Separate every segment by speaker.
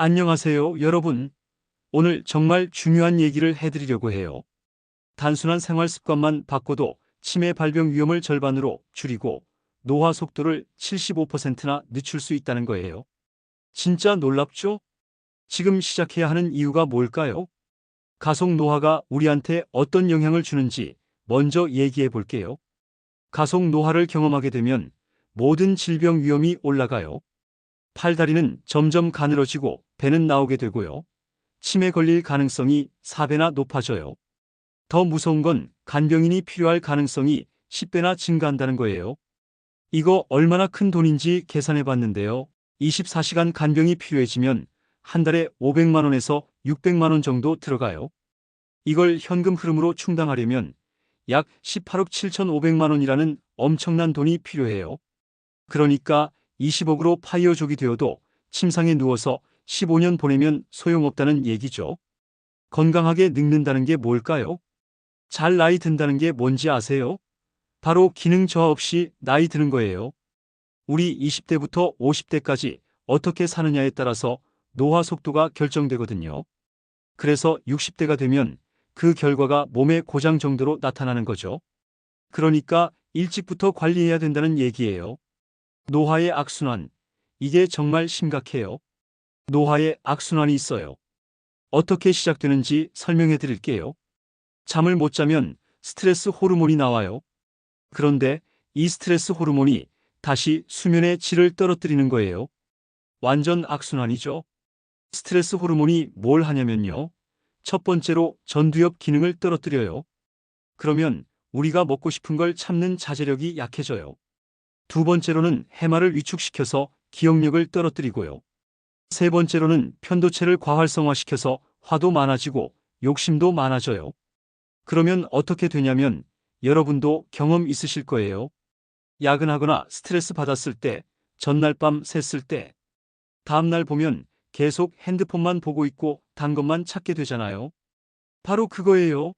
Speaker 1: 안녕하세요, 여러분. 오늘 정말 중요한 얘기를 해드리려고 해요. 단순한 생활 습관만 바꿔도 치매 발병 위험을 절반으로 줄이고 노화 속도를 75%나 늦출 수 있다는 거예요. 진짜 놀랍죠? 지금 시작해야 하는 이유가 뭘까요? 가속 노화가 우리한테 어떤 영향을 주는지 먼저 얘기해 볼게요. 가속 노화를 경험하게 되면 모든 질병 위험이 올라가요. 팔다리는 점점 가늘어지고 배는 나오게 되고요. 치매 걸릴 가능성이 4배나 높아져요. 더 무서운 건 간병인이 필요할 가능성이 10배나 증가한다는 거예요. 이거 얼마나 큰 돈인지 계산해 봤는데요. 24시간 간병이 필요해지면 한 달에 500만 원에서 600만 원 정도 들어가요. 이걸 현금 흐름으로 충당하려면 약 18억 7,500만 원이라는 엄청난 돈이 필요해요. 그러니까 20억으로 파이어족이 되어도 침상에 누워서 15년 보내면 소용없다는 얘기죠. 건강하게 늙는다는 게 뭘까요? 잘 나이 든다는 게 뭔지 아세요? 바로 기능 저하 없이 나이 드는 거예요. 우리 20대부터 50대까지 어떻게 사느냐에 따라서 노화 속도가 결정되거든요. 그래서 60대가 되면 그 결과가 몸의 고장 정도로 나타나는 거죠. 그러니까 일찍부터 관리해야 된다는 얘기예요. 노화의 악순환. 이게 정말 심각해요. 노화의 악순환이 있어요. 어떻게 시작되는지 설명해 드릴게요. 잠을 못 자면 스트레스 호르몬이 나와요. 그런데 이 스트레스 호르몬이 다시 수면의 질을 떨어뜨리는 거예요. 완전 악순환이죠. 스트레스 호르몬이 뭘 하냐면요. 첫 번째로 전두엽 기능을 떨어뜨려요. 그러면 우리가 먹고 싶은 걸 참는 자제력이 약해져요. 두 번째로는 해마를 위축시켜서 기억력을 떨어뜨리고요. 세 번째로는 편도체를 과활성화시켜서 화도 많아지고 욕심도 많아져요. 그러면 어떻게 되냐면 여러분도 경험 있으실 거예요. 야근하거나 스트레스 받았을 때, 전날 밤 샜을 때, 다음날 보면 계속 핸드폰만 보고 있고 단 것만 찾게 되잖아요. 바로 그거예요.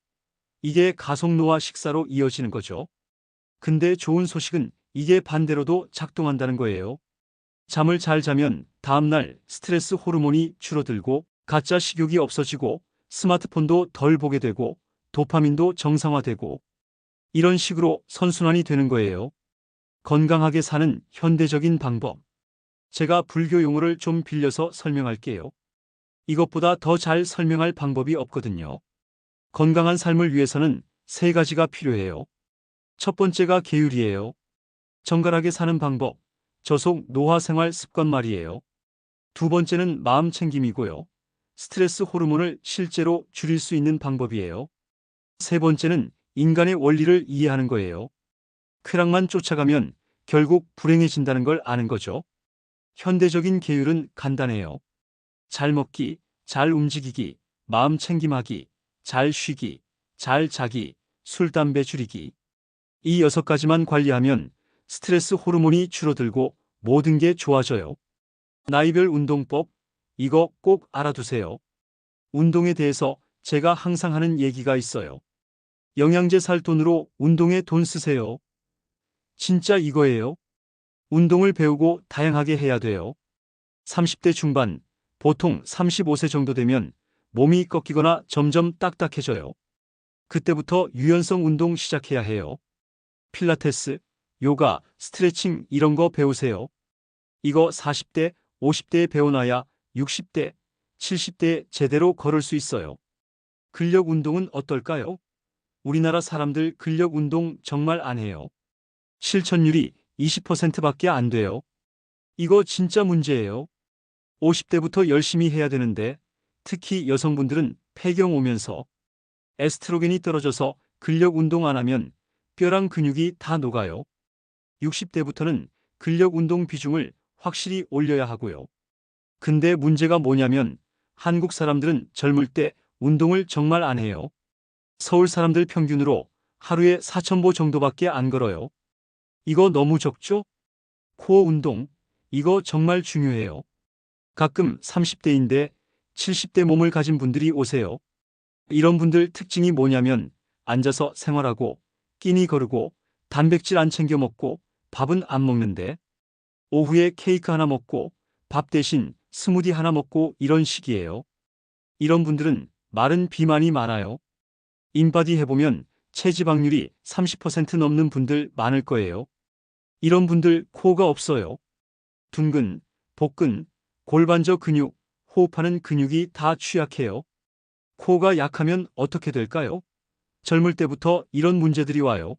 Speaker 1: 이게 가속노화 식사로 이어지는 거죠. 근데 좋은 소식은 이게 반대로도 작동한다는 거예요. 잠을 잘 자면 다음날 스트레스 호르몬이 줄어들고 가짜 식욕이 없어지고 스마트폰도 덜 보게 되고 도파민도 정상화되고 이런 식으로 선순환이 되는 거예요. 건강하게 사는 현대적인 방법. 제가 불교 용어를 좀 빌려서 설명할게요. 이것보다 더 잘 설명할 방법이 없거든요. 건강한 삶을 위해서는 세 가지가 필요해요. 첫 번째가 계율이에요. 정갈하게 사는 방법, 저속 노화 생활 습관 말이에요. 두 번째는 마음 챙김이고요. 스트레스 호르몬을 실제로 줄일 수 있는 방법이에요. 세 번째는 인간의 원리를 이해하는 거예요. 쾌락만 쫓아가면 결국 불행해진다는 걸 아는 거죠. 현대적인 계율은 간단해요. 잘 먹기, 잘 움직이기, 마음 챙김하기, 잘 쉬기, 잘 자기, 술, 담배 줄이기. 이 여섯 가지만 관리하면 스트레스 호르몬이 줄어들고 모든 게 좋아져요. 나이별 운동법, 이거 꼭 알아두세요. 운동에 대해서 제가 항상 하는 얘기가 있어요. 영양제 살 돈으로 운동에 돈 쓰세요. 진짜 이거예요. 운동을 배우고 다양하게 해야 돼요. 30대 중반, 보통 35세 정도 되면 몸이 꺾이거나 점점 딱딱해져요. 그때부터 유연성 운동 시작해야 해요. 필라테스, 요가, 스트레칭 이런 거 배우세요. 이거 40대, 50대에 배워놔야 60대, 70대에 제대로 걸을 수 있어요. 근력 운동은 어떨까요? 우리나라 사람들 근력 운동 정말 안 해요. 실천율이 20%밖에 안 돼요. 이거 진짜 문제예요. 50대부터 열심히 해야 되는데 특히 여성분들은 폐경 오면서 에스트로겐이 떨어져서 근력 운동 안 하면 뼈랑 근육이 다 녹아요. 60대부터는 근력 운동 비중을 확실히 올려야 하고요. 근데 문제가 뭐냐면 한국 사람들은 젊을 때 운동을 정말 안 해요. 서울 사람들 평균으로 하루에 4,000보 정도밖에 안 걸어요. 이거 너무 적죠? 코어 운동, 이거 정말 중요해요. 가끔 30대인데 70대 몸을 가진 분들이 오세요. 이런 분들 특징이 뭐냐면 앉아서 생활하고 끼니 거르고 단백질 안 챙겨 먹고 밥은 안 먹는데 오후에 케이크 하나 먹고 밥 대신 스무디 하나 먹고 이런 식이에요. 이런 분들은 마른 비만이 많아요. 인바디 해보면 체지방률이 30% 넘는 분들 많을 거예요. 이런 분들 코가 없어요. 둔근, 복근, 골반저 근육, 호흡하는 근육이 다 취약해요. 코가 약하면 어떻게 될까요? 젊을 때부터 이런 문제들이 와요.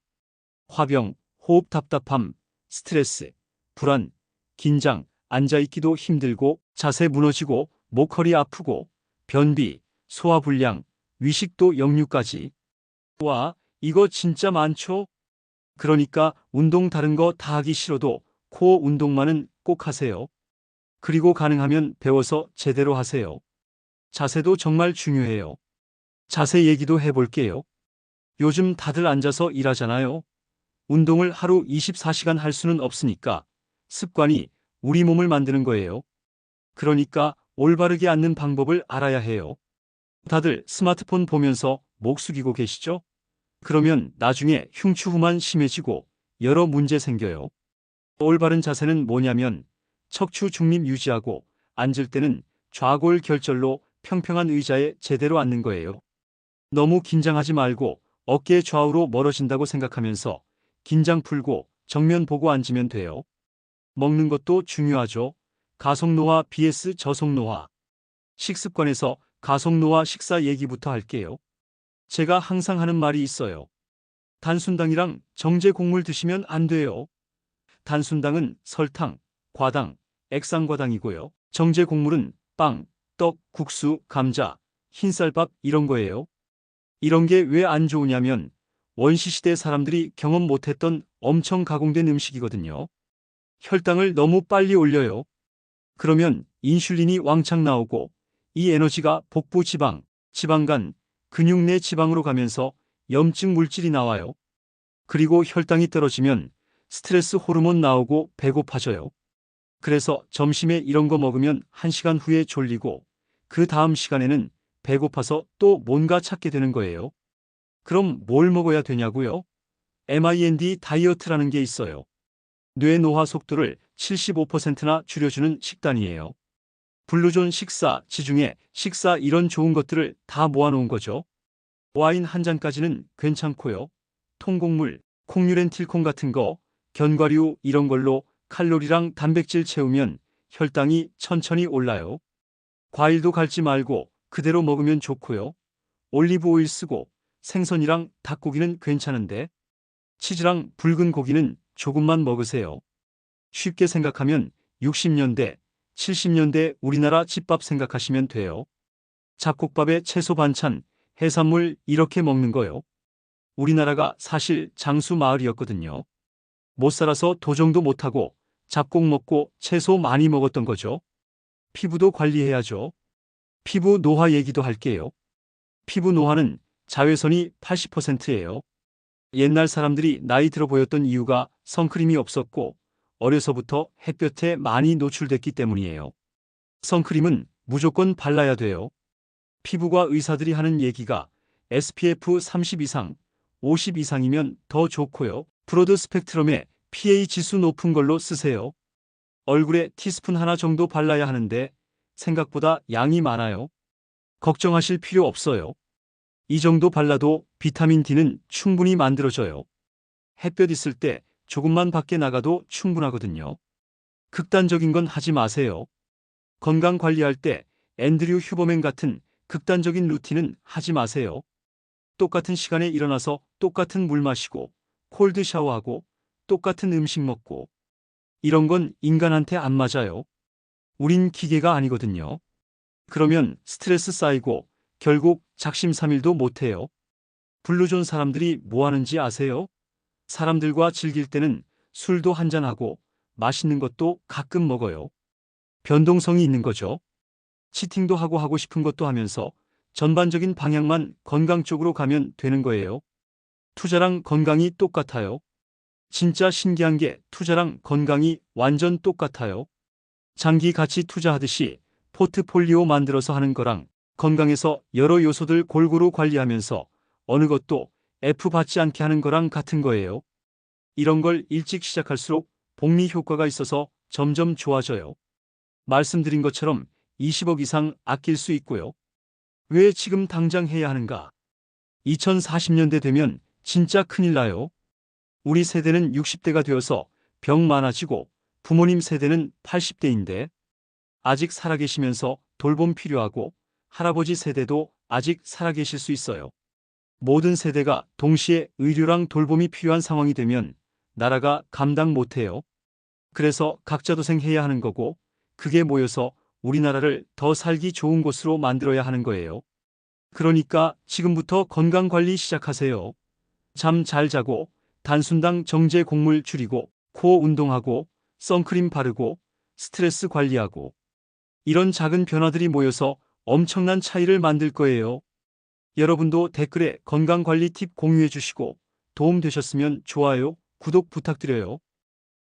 Speaker 1: 화병, 호흡 답답함, 스트레스, 불안, 긴장, 앉아있기도 힘들고 자세 무너지고 목 허리 아프고 변비, 소화불량, 위식도 역류까지. 와, 이거 진짜 많죠? 그러니까 운동 다른 거 다 하기 싫어도 코어 운동만은 꼭 하세요. 그리고 가능하면 배워서 제대로 하세요. 자세도 정말 중요해요. 자세 얘기도 해볼게요. 요즘 다들 앉아서 일하잖아요. 운동을 하루 24시간 할 수는 없으니까 습관이 우리 몸을 만드는 거예요. 그러니까 올바르게 앉는 방법을 알아야 해요. 다들 스마트폰 보면서 목 숙이고 계시죠? 그러면 나중에 흉추후만 심해지고 여러 문제 생겨요. 올바른 자세는 뭐냐면 척추 중립 유지하고 앉을 때는 좌골 결절로 평평한 의자에 제대로 앉는 거예요. 너무 긴장하지 말고 어깨 좌우로 멀어진다고 생각하면서 긴장 풀고 정면 보고 앉으면 돼요. 먹는 것도 중요하죠. 가속노화 vs 저속노화. 식습관에서 가속노화 식사 얘기부터 할게요. 제가 항상 하는 말이 있어요. 단순당이랑 정제 곡물 드시면 안 돼요. 단순당은 설탕, 과당, 액상과당이고요. 정제 곡물은 빵, 떡, 국수, 감자, 흰쌀밥 이런 거예요. 이런 게 왜 안 좋으냐면 원시시대 사람들이 경험 못했던 엄청 가공된 음식이거든요. 혈당을 너무 빨리 올려요. 그러면 인슐린이 왕창 나오고 이 에너지가 복부 지방, 지방간, 근육 내 지방으로 가면서 염증 물질이 나와요. 그리고 혈당이 떨어지면 스트레스 호르몬 나오고 배고파져요. 그래서 점심에 이런 거 먹으면 1시간 후에 졸리고 그 다음 시간에는 배고파서 또 뭔가 찾게 되는 거예요. 그럼 뭘 먹어야 되냐고요? MIND 다이어트라는 게 있어요. 뇌 노화 속도를 75%나 줄여주는 식단이에요. 블루존 식사, 지중해, 식사 이런 좋은 것들을 다 모아놓은 거죠. 와인 한 잔까지는 괜찮고요. 통곡물, 콩유렌틸콩 같은 거, 견과류 이런 걸로 칼로리랑 단백질 채우면 혈당이 천천히 올라요. 과일도 갈지 말고 그대로 먹으면 좋고요. 올리브 오일 쓰고 생선이랑 닭고기는 괜찮은데 치즈랑 붉은 고기는 조금만 먹으세요. 쉽게 생각하면 60년대, 70년대 우리나라 집밥 생각하시면 돼요. 잡곡밥에 채소 반찬, 해산물 이렇게 먹는 거요. 우리나라가 사실 장수 마을이었거든요. 못 살아서 도정도 못하고 잡곡 먹고 채소 많이 먹었던 거죠. 피부도 관리해야죠. 피부 노화 얘기도 할게요. 피부 노화는 자외선이 80%예요. 옛날 사람들이 나이 들어 보였던 이유가 선크림이 없었고 어려서부터 햇볕에 많이 노출됐기 때문이에요. 선크림은 무조건 발라야 돼요. 피부과 의사들이 하는 얘기가 SPF 30 이상, 50 이상이면 더 좋고요. 브로드 스펙트럼에 PA 지수 높은 걸로 쓰세요. 얼굴에 티스푼 하나 정도 발라야 하는데 생각보다 양이 많아요. 걱정하실 필요 없어요. 이 정도 발라도 비타민 D는 충분히 만들어져요. 햇볕 있을 때 조금만 밖에 나가도 충분하거든요. 극단적인 건 하지 마세요. 건강 관리할 때 앤드류 휴버맨 같은 극단적인 루틴은 하지 마세요. 똑같은 시간에 일어나서 똑같은 물 마시고 콜드 샤워하고 똑같은 음식 먹고 이런 건 인간한테 안 맞아요. 우린 기계가 아니거든요. 그러면 스트레스 쌓이고 결국 작심삼일도 못해요. 블루존 사람들이 뭐 하는지 아세요? 사람들과 즐길 때는 술도 한잔하고 맛있는 것도 가끔 먹어요. 변동성이 있는 거죠. 치팅도 하고 하고 싶은 것도 하면서 전반적인 방향만 건강 쪽으로 가면 되는 거예요. 투자랑 건강이 똑같아요. 진짜 신기한 게 투자랑 건강이 완전 똑같아요. 장기 가치 투자하듯이 포트폴리오 만들어서 하는 거랑 건강에서 여러 요소들 골고루 관리하면서 어느 것도 F 받지 않게 하는 거랑 같은 거예요. 이런 걸 일찍 시작할수록 복리 효과가 있어서 점점 좋아져요. 말씀드린 것처럼 20억 이상 아낄 수 있고요. 왜 지금 당장 해야 하는가? 2040년대 되면 진짜 큰일 나요. 우리 세대는 60대가 되어서 병 많아지고 부모님 세대는 80대인데 아직 살아계시면서 돌봄 필요하고 할아버지 세대도 아직 살아계실 수 있어요. 모든 세대가 동시에 의료랑 돌봄이 필요한 상황이 되면 나라가 감당 못해요. 그래서 각자 도생해야 하는 거고 그게 모여서 우리나라를 더 살기 좋은 곳으로 만들어야 하는 거예요. 그러니까 지금부터 건강 관리 시작하세요. 잠 잘 자고 단순당 정제 곡물 줄이고 코어 운동하고 선크림 바르고 스트레스 관리하고 이런 작은 변화들이 모여서 엄청난 차이를 만들 거예요. 여러분도 댓글에 건강 관리 팁 공유해 주시고 도움 되셨으면 좋아요, 구독 부탁드려요.